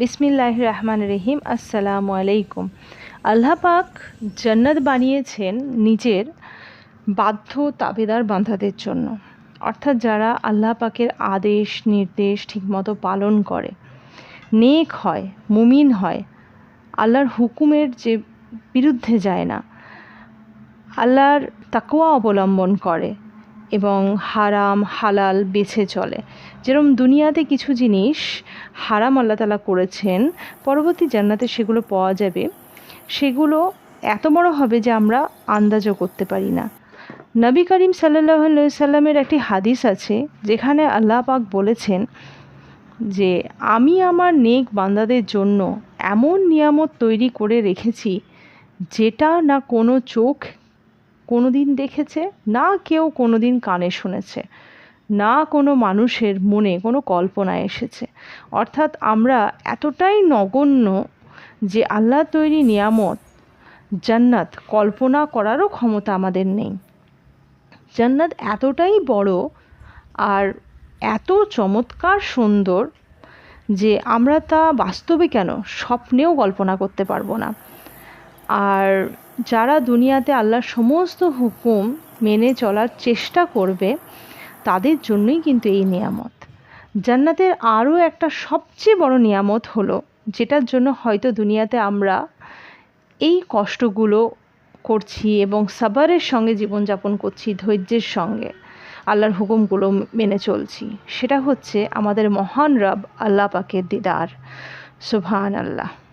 বিসমিল্লাহ রহমান রহিম, আসসালামু আলাইকুম। আল্লাহ পাক জান্নাত বানিয়েছেন নিজের বাধ্য তাবেদার বান্ধাদের জন্য। অর্থাৎ যারা আল্লাহ পাকের আদেশ, নির্দেশ ঠিকমতো পালন করে, নেক হয়, মুমিন হয়, আল্লাহর হুকুমের যে বিরুদ্ধে যায় না, আল্লাহর তাকুয়া অবলম্বন করে এবং হারাম, হালাল বেছে চলে। যেরকম দুনিয়াতে কিছু জিনিস হারাম আল্লাহ তালা করেছেন, পরবর্তী জান্নাতে সেগুলো পাওয়া যাবে। সেগুলো এত বড় হবে যে আমরা আন্দাজও করতে পারি না। নবী করিম সাল্লাহ সাল্লামের একটি হাদিস আছে, যেখানে আল্লাহ পাক বলেছেন যে, আমি আমার নেক বান্দাদের জন্য এমন নিয়ামত তৈরি করে রেখেছি, যেটা না কোনো চোখ কোনো দিন দেখেছে, না কেউ কোনো দিন কানে শুনেছে, না কোনো মানুষের মনে কোনো কল্পনা এসেছে। অর্থাৎ আমরা এতটাই নগণ্য যে আল্লাহ তৈরি নিয়ামত, জান্নাত কল্পনা করারও ক্ষমতা আমাদের নেই। জান্নাত এতটাই বড় আর এত চমৎকার সুন্দর যে আমরা তা বাস্তবে কেন স্বপ্নেও কল্পনা করতে পারব না। আর যারা দুনিয়াতে আল্লাহর সমস্ত হুকুম মেনে চলার চেষ্টা করবে, তাদের জন্যই কিন্তু এই নিয়ামত। জান্নাতের আরও একটা সবচেয়ে বড় নিয়ামত হলো, যেটার জন্য হয়তো দুনিয়াতে আমরা এই কষ্টগুলো করছি এবং সাবারের সঙ্গে জীবনযাপন করছি, ধৈর্যের সঙ্গে আল্লাহর হুকুমগুলো মেনে চলছি। সেটা হচ্ছে আমাদের মহান রব আল্লাহ পাকের দিদার। সুবহান আল্লাহ